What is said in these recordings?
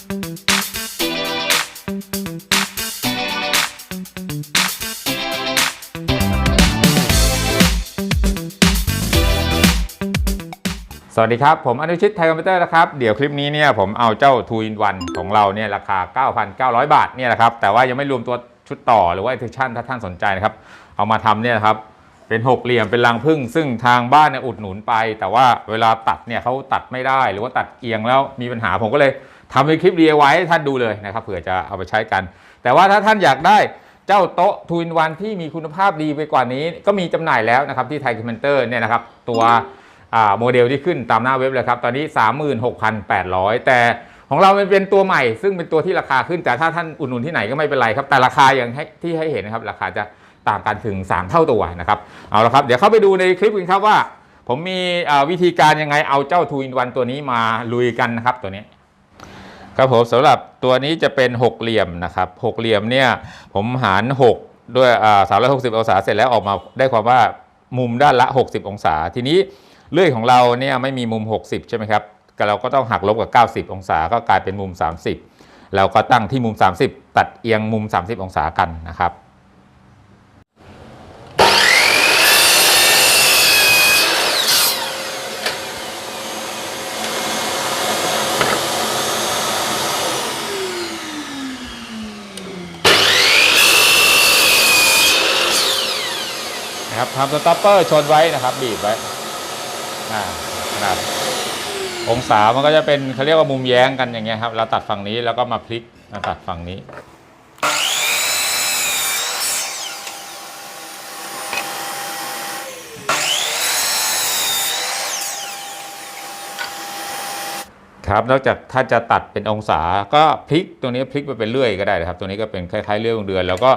สวัสดีครับ ผมอนุชิตไทยคอมพิวเตอร์นะครับ เดี๋ยวคลิปนี้เนี่ยผมเอาเจ้า 2 in 1ของเราเนี่ยราคา 9,900 บาทเนี่ยนะครับ แต่ว่ายังไม่รวมตัวชุดต่อหรือว่า extension ถ้าท่านสนใจนะครับ เอามาทำเนี่ยครับ เป็นหกเหลี่ยมเป็นรังผึ้งซึ่งทางบ้านเนี่ยอุดหนุนไป แต่ว่าเวลาตัดเนี่ยเขาตัดไม่ได้ หรือว่าตัดเอียงแล้วมีปัญหาผมก็เลย ทำเป็นคลิป DIY ให้ท่านดูเลยนะครับเผื่อจะเอาไปใช้กัน แต่ว่าถ้าท่านอยากได้เจ้าโต๊ะทูนวันที่มีคุณภาพดีไปกว่านี้ ก็มีจำหน่ายแล้วนะครับที่ไทยคอมเมนเตอร์เนี่ยนะครับตัวโมเดลที่ขึ้นตามหน้าเว็บเลยครับตอนนี้ 36,800 แต่ของเราเป็นตัวใหม่ ซึ่งเป็นตัวที่ราคาขึ้นแต่ถ้าท่านอุดหนุนที่ไหนก็ไม่เป็นไรครับ แต่ราคาอย่างที่ให้เห็นนะครับ ราคาจะต่างกันถึง 3 เท่าตัวนะครับเอาละครับ เดี๋ยวเข้าไปดูในคลิปกันครับว่า ผมมีวิธีการยังไงเอาเจ้าทูนวันตัวนี้มาลุยกันนะครับตัวนี้ ครับผมสำหรับตัวนี้จะเป็นหกเหลี่ยมนะครับหกเหลี่ยมเนี่ยผมหาร 6 ด้วยสามร้อยหกสิบองศาเสร็จแล้วออกมาได้ความว่ามุมด้านละ 60 องศา ทีนี้เลื่อยของเราเนี่ยไม่มีมุม 60 ใช่ไหมครับเราก็ต้องหักลบกับ 90 องศาก็กลายเป็นมุม 30 เราก็ตั้งที่มุม 30 ตัดเอียงมุม 30 องศากันนะครับ นะครับทำสต็อปเปอร์ชนไว้นะครับ บีบไว้อ่าขนาดองศามันก็จะเป็นเขาเรียกว่ามุมแย้งกันอย่างเงี้ยครับ เราตัดฝั่งนี้แล้วก็มาพลิกมาตัดฝั่งนี้ครับนอกจากถ้าจะตัดเป็นองศาก็พลิกตรงนี้พลิกไปเป็นเลื่อยก็ได้นะครับ ตัวนี้ก็เป็นคล้ายๆเลื่อยวงเดือน แล้วก็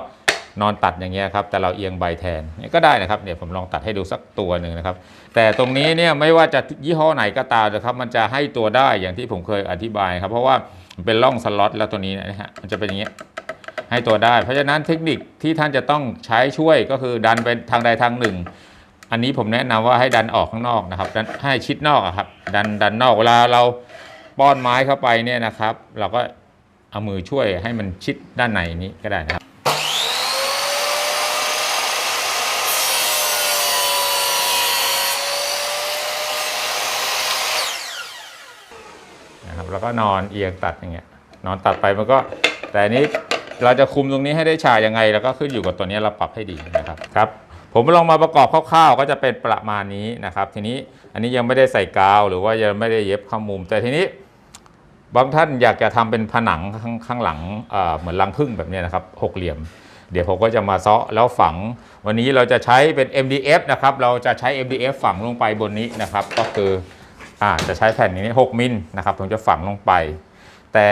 นอนตัดอย่างเงี้ยครับแต่เราเอียงใบแทนนี่ก็ได้นะครับเนี่ยผมลองตัดให้ดูสักตัวหนึ่งนะครับ แต่ตรงนี้เนี่ยไม่ว่าจะยี่ห้อไหนก็ตามนะครับ มันจะให้ตัวได้อย่างที่ผมเคยอธิบายครับ เพราะว่ามันเป็นร่องสล็อตแล้วตัวนี้นะฮะมันจะเป็นอย่างเงี้ยให้ตัวได้ เพราะฉะนั้นเทคนิคที่ท่านจะต้องใช้ช่วยก็คือดันเป็นทางใดทางหนึ่ง อันนี้ผมแนะนำว่าให้ดันออกข้างนอกนะครับดันให้ชิดนอกครับดันดันนอกเวลาเราป้อนไม้เข้าไปเนี่ยนะครับ เราก็เอามือช่วยให้มันชิดด้านในนี้ก็ได้นะครับ นะครับ แล้วก็นอนเอียงตัดอย่างเงี้ยนอนตัดไปมันก็ แต่อันนี้เราจะคุมตรงนี้ให้ได้ฉากยังไง แล้วก็ขึ้นอยู่กับตัวนี้เราปรับให้ดีนะครับครับผมลองมาประกอบคร่าวๆ ก็จะเป็นประมาณนี้นะครับ ทีนี้อันนี้ยังไม่ได้ใส่กาวหรือว่ายังไม่ได้เย็บเข้ามุม แต่ทีนี้ บางท่านอยากจะทำเป็นผนังข้างางหลังเหมือนรังผึ้งแบบนี้นะครับหกเหลี่ยม เดี๋ยวผมก็จะมาเซาะแล้วฝัง วันนี้เราจะใช้เป็น MDF นะครับเราจะใช้ MDF ฝังลงไปบนนี้นะครับ ก็คือ จะใช้แผ่นนี้ 6 มิลนะครับผมจะฝังลงไป แต่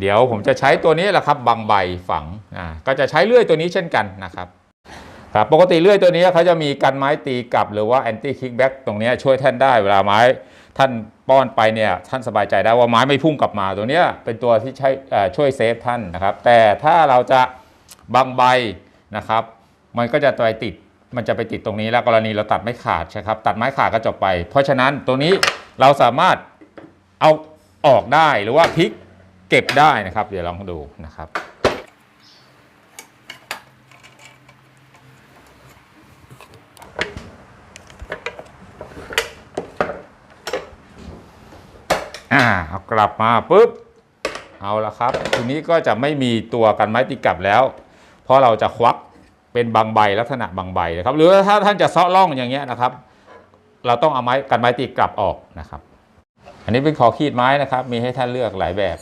เดี๋ยวผมจะใช้ตัวนี้แหละครับบางใบฝังอ่าก็จะใช้เลื่อยตัวนี้เช่นกันนะครับครับปกติเลื่อยตัวนี้เขาจะมีกันไม้ตีกลับหรือว่า anti kickback ตรงนี้ช่วยท่านได้เวลาไม้ท่านป้อนไปเนี่ยท่านสบายใจได้ว่าไม้ไม่พุ่งกลับมาตัวนี้เป็นตัวที่ใช้อ่อช่วยเซฟท่านนะครับ แต่ถ้าเราจะบางใบนะครับ มันก็จะไปติดมันจะไปติดตรงนี้แล้วกรณีเราตัดไม่ขาดใช่ครับตัดไม้ขาดก็จบไป เพราะฉะนั้นตัวนี้ เราสามารถเอาออกได้หรือว่าพลิกเก็บได้นะครับ เดี๋ยวลองดูนะครับอ่าเอากลับมาปุ๊บเอาละครับ ทีนี้ก็จะไม่มีตัวกันไม้ตีกลับแล้ว เพราะเราจะควักเป็นบางใบลักษณะบางใบนะครับ หรือถ้าท่านจะเซาะร่องอย่างเงี้ยนะครับ เราต้องเอาไม้กันไม้ตีกลับออกนะครับ อันนี้เป็นขอขีดไม้นะครับ มีให้ท่านเลือกหลายแบบ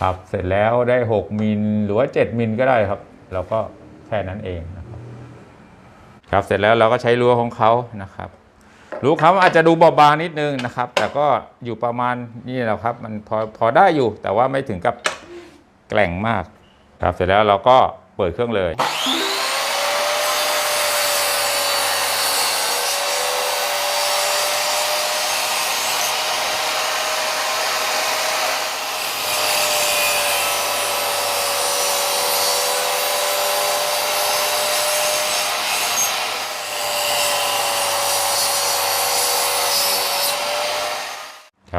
ครับเสร็จแล้วได้ 6มิลหรือว่า 7มิลก็ได้ครับ เราก็แค่นั้นเองนะครับ ครับเสร็จแล้วเราก็ใช้รั้วของเขานะครับรู้ครับอาจจะดูเบาบางนิดนึงนะครับ แต่ก็อยู่ประมาณนี่แหละครับ มันพอพอได้อยู่ แต่ว่าไม่ถึงกับแกล่งมาก ครับเสร็จแล้วเราก็เปิดเครื่องเลย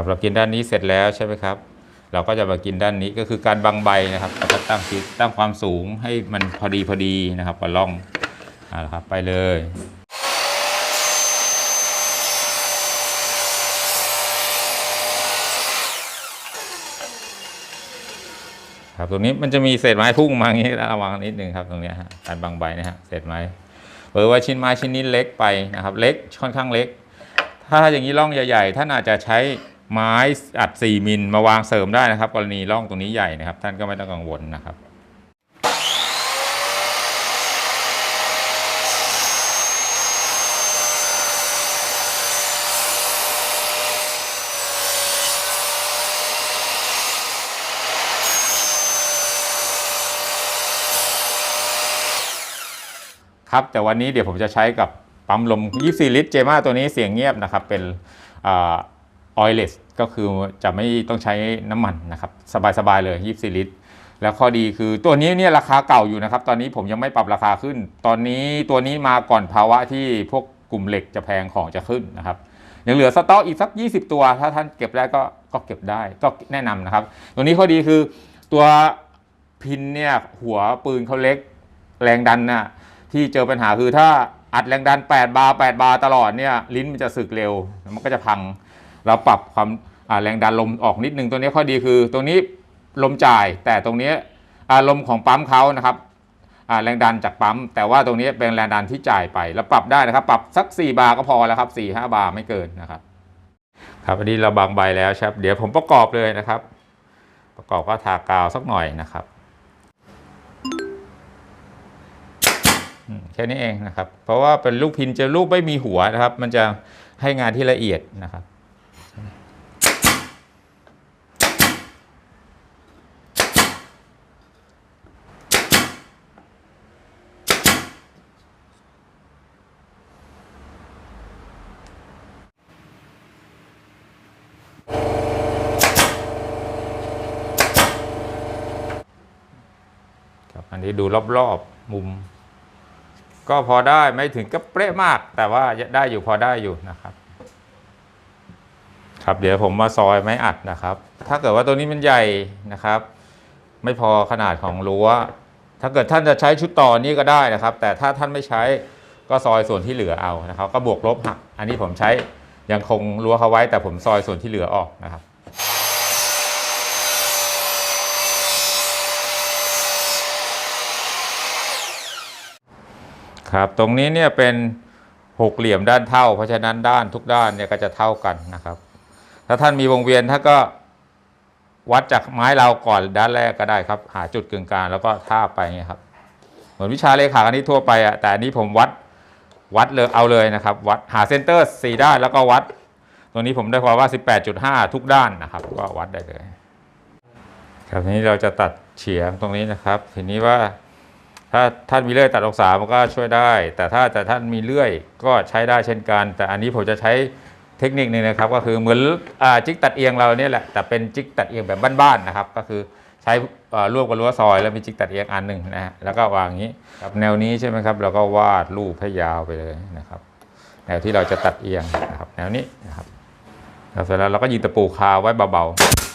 เรากินด้านนี้เสร็จแล้วใช่ไหมครับ เราก็จะมากินด้านนี้ก็คือการบังใบนะครับแล้วก็ตั้งทิศตั้งความสูงให้มันพอดีพอดีนะครับกับร่องเอ่าละครับไปเลยครับตรงนี้มันจะมีเศษไม้พุ่งมาอย่างนี้ระวังนิดนึงครับตรงนี้ฮะการบังใบนะฮะเศษไม้เปิดว่าชิ้นไม้ชิ้นนี้เล็กไปนะครับ เล็กค่อนข้างเล็ก ถ้าอย่างนี้ร่องใหญ่ ๆ ท่านอาจจะใช้ ไม้อัด 4 มิลมาวางเสริมได้นะครับ กรณีร่องตรงนี้ใหญ่นะครับ ท่านก็ไม่ต้องกังวลนะครับครับแต่วันนี้เดี๋ยวผมจะใช้กับปั๊มลม 24 ลิตรเจมาตัวนี้เสียงเงียบนะครับ เป็น ออยเลสก็คือจะไม่ต้องใช้น้ำมันนะครับสบายๆเลย 24 ลิตร แล้วข้อดีคือตัวนี้เนี่ยราคาเก่าอยู่นะครับ ตอนนี้ผมยังไม่ปรับราคาขึ้น ตอนนี้ตัวนี้มาก่อนภาวะที่พวกกลุ่มเหล็กจะแพงของจะขึ้นนะครับยังเหลือสต็อกอีกสัก 20 ตัว ถ้าท่านเก็บได้ก็ก็เก็บได้ก็แนะนำนะครับ ตัวนี้ข้อดีคือตัวพินเนี่ยหัวปืนเขาเล็กแรงดันน่ะที่เจอปัญหาคือถ้าอัดแรงดัน 8 บาร์8บาร์ตลอดเนี่ยลิ้นมันจะสึกเร็ว มันก็จะพัง เราปรับความแรงดันลมออกนิดนึงตัวนี้ข้อดีคือตรงนี้ลมจ่าย แต่ตรงนี้อารมของปั๊มเขานะครับแรงดันจากปั๊ม แต่ว่าตรงนี้เป็นแรงดันที่จ่ายไปแล้วปรับได้นะครับ ปรับสัก 4 บาร์ก็พอแล้วครับ4 5 บาร์ไม่เกินนะครับครับอันนี้เราบางใบแล้วครับ เดี๋ยวผมประกอบเลยนะครับ ประกอบก็ทากาวสักหน่อยนะครับแค่นี้เองนะครับ เพราะว่าเป็นลูกพินจะลูกไม่มีหัวนะครับ มันจะให้งานที่ละเอียดนะครับ นนี้ดูรอบๆมุม ก็พอได้ไม่ถึงกับเป๊ะมาก แต่ว่าได้อยู่พอได้อยู่นะครับ ครับเดี๋ยวผมมาซอยไม้อัดนะครับ ถ้าเกิดว่าตัวนี้มันใหญ่นะครับ ไม่พอขนาดของรั้ว ถ้าเกิดท่านจะใช้ชุดต่อนี้ก็ได้นะครับ แต่ถ้าท่านไม่ใช้ก็ซอยส่วนที่เหลือเอานะครับ ก็บวกลบหัก อันนี้ผมใช้ยังคงรั้วเขาไว้ แต่ผมซอยส่วนที่เหลือออกนะครับ ครับตรงนี้เนี่ยเป็นหกเหลี่ยมด้านเท่า เพราะฉะนั้นด้านทุกด้านเนี่ยก็จะเท่ากันนะครับ ถ้าท่านมีวงเวียนถ้าก็วัดจากไม้เราก่อนด้านแรกก็ได้ครับ หาจุดกึ่งกลางแล้วก็ท่าไปเงี้ยครับ เหมือนวิชาเลขาคณิตทั่วไปอะแต่อันนี้ผมวัดวัดเลยเอาเลยนะครับ วัดหาเซนเตอร์สี่ด้านแล้วก็วัดตรงนี้ผมได้ความว่า 18.5 ทุกด้านนะครับ ก็วัดได้เลย ครับทีนี้เราจะตัดเฉียงตรงนี้นะครับ ทีนี้ว่า ถ้าท่านมีเลื่อยตัดองศามันก็ช่วยได้ แต่ถ้าแต่ท่านมีเลื่อยก็ใช้ได้เช่นกัน แต่อันนี้ผมจะใช้เทคนิคหนึงนะครับก็คือเหมือนอาจิกตัดเอียงเราเนี่ยแหละแต่เป็นจิกตัดเอียงแบบบ้านๆนะครับ ก็คือใช้อ่าร่วมกับรั้วซอย แล้วมีจิกตัดเอียงอันหนึ่งนะฮะแล้วก็วางอย่างนี้ครับแนวนี้ใช่ไหมครับเราก็วาดรูปให้ยาวไปเลยนะครับแนวที่เราจะตัดเอียงนะครับแนวนี้นะครับแล้วเสร็จแล้วเราก็ยิงตะปูคาไว้เบาๆ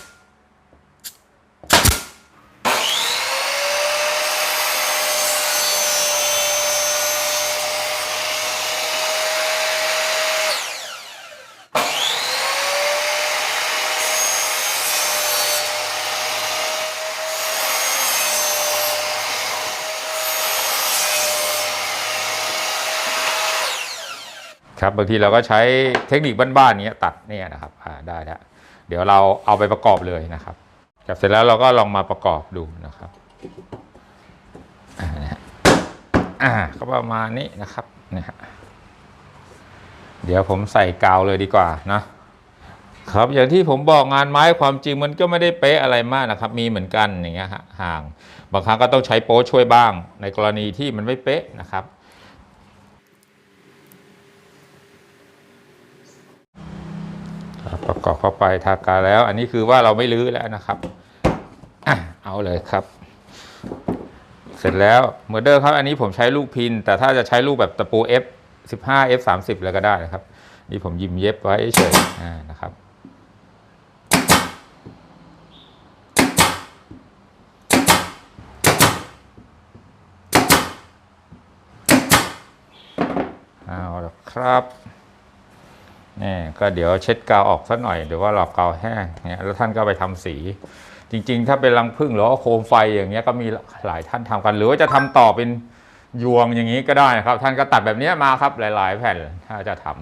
ครับบางทีเราก็ใช้เทคนิคบ้านๆนี้ตัดเนี่ยนะครับได้แล้วเดี๋ยวเราเอาไปประกอบเลยนะครับครับเสร็จแล้วเราก็ลองมาประกอบดูนะครับอ่านะฮะอ่าก็ประมาณนี้นะครับเนี่ยเดี๋ยวผมใส่กาวเลยดีกว่านะครับอย่างที่ผมบอกงานไม้ความจริงมันก็ไม่ได้เป๊ะอะไรมากนะครับ มีเหมือนกันอย่างเงี้ยห่าง บางครั้งก็ต้องใช้โป๊ช่วยบ้าง ในกรณีที่มันไม่เป๊ะนะครับ ประกอบเข้าไปทากาแล้ว อันนี้คือว่าเราไม่ลื้อแล้วนะครับเอาเลยครับ เสร็จแล้วเมอร์เดอร์ครับ อันนี้ผมใช้ลูกพิน แต่ถ้าจะใช้ลูกแบบตะปู F 15 F 30เล้วก็ได้นะครับ นี่ผมยิมเย็บไว้เฉยนะครับเอาละครับ นี่ก็เดี๋ยวเช็ดกาวออกสักหน่อยเดี๋ยวว่าหลอกกาวแห้งเนี่ยแล้วท่านก็ไปทำสี จริง ๆ ถ้าเป็นรังผึ้งหรือว่าโคมไฟอย่างเงี้ยก็มีหลายท่านทำกัน หรือว่าจะทำต่อเป็นยวงอย่างนี้ก็ได้นะครับ ท่านก็ตัดแบบเนี้ยมาครับหลาย ๆ แผ่นถ้าจะทำ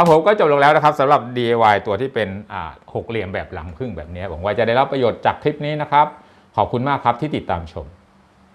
ครับผมก็จบลงแล้วนะครับสำหรับ DIY ตัวที่เป็นหกเหลี่ยมแบบหลังพึ่งแบบนี้ผมว่าจะได้รับประโยชน์จากคลิปนี้นะครับ ขอบคุณมากครับที่ติดตามชม